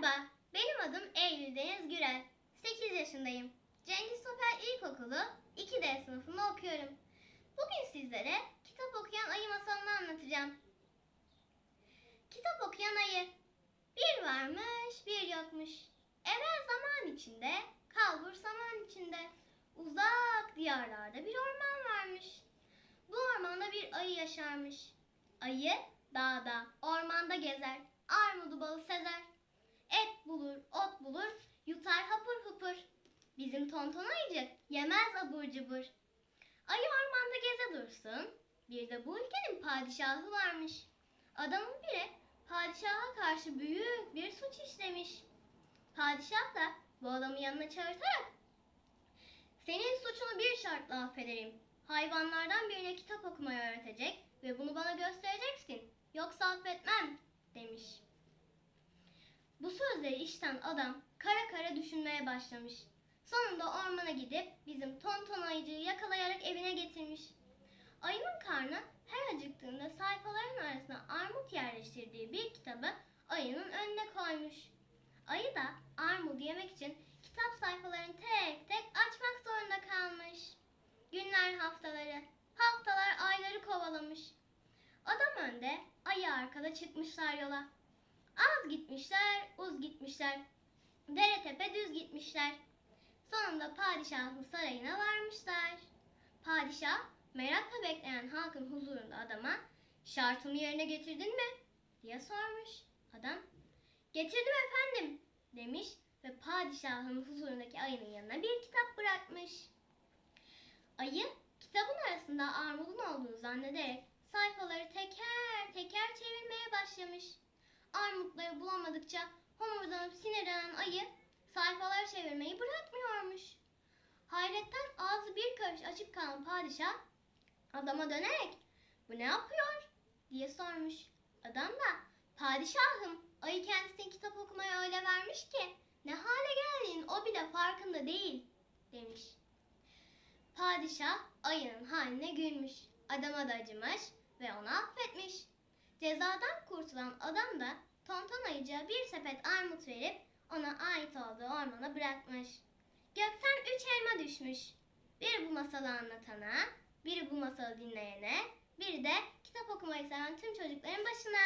Merhaba, benim adım Eylül Deniz Gürel. 8 yaşındayım. Cengiz Topel İlkokulu 2D sınıfında okuyorum. Bugün sizlere kitap okuyan ayı masalını anlatacağım. Kitap okuyan ayı. Bir varmış, bir yokmuş. Evvel zaman içinde, kalbur zaman içinde. Uzak diyarlarda bir orman varmış. Bu ormanda bir ayı yaşarmış. Ayı dağda, ormanda gezer. Armudu balı sezer. Yutar hapur hupur. Bizim tonton ayıcık yemez abur cubur. Ayı ormanda geze dursun. Bir de bu ülkenin padişahı varmış. Adamın biri padişaha karşı büyük bir suç işlemiş. Padişah da bu adamı yanına çağırtarak senin suçunu bir şartla affederim. Hayvanlardan birine kitap okumayı öğretecek ve bunu bana göstereceksin. Yoksa affetmem demiş. Bu sözleri işten adam kara kara düşünmeye başlamış. Sonunda ormana gidip bizim tonton ayıcığı yakalayarak evine getirmiş. Ayının karnı her acıktığında sayfaların arasına armut yerleştirdiği bir kitabı ayının önüne koymuş. Ayı da armut yemek için kitap sayfalarını tek tek açmak zorunda kalmış. Günler haftaları, haftalar ayları kovalamış. Adam önde, ayı arkada çıkmışlar yola. Az gitmişler, uz gitmişler. Dere tepe düz gitmişler. Sonunda padişahın sarayına varmışlar. Padişah merakla bekleyen halkın huzurunda adama şartımı yerine getirdin mi? diye sormuş. Adam getirdim efendim demiş ve padişahın huzurundaki ayının yanına bir kitap bırakmış. Ayı kitabın arasında armudun olduğunu zannederek sayfaları teker teker çevirmeye başlamış. Armutları bulamadıkça homurdanıp sinirlenen ayı sayfaları çevirmeyi bırakmıyormuş. Hayretten ağzı bir karış açık kalan padişah adama dönerek bu ne yapıyor diye sormuş. Adam da padişahım ayı kendisine kitap okumaya öyle vermiş ki ne hale geldiğin o bile farkında değil demiş. Padişah ayının haline gülmüş. Adama da acımış ve onu affetmiş. Cezadan kurtulan adam da tonton ayıcıya bir sepet armut verip ona ait olduğu ormana bırakmış. Gökten üç elma düşmüş. Biri bu masalı anlatana, biri bu masalı dinleyene, biri de kitap okumayı seven tüm çocukların başına.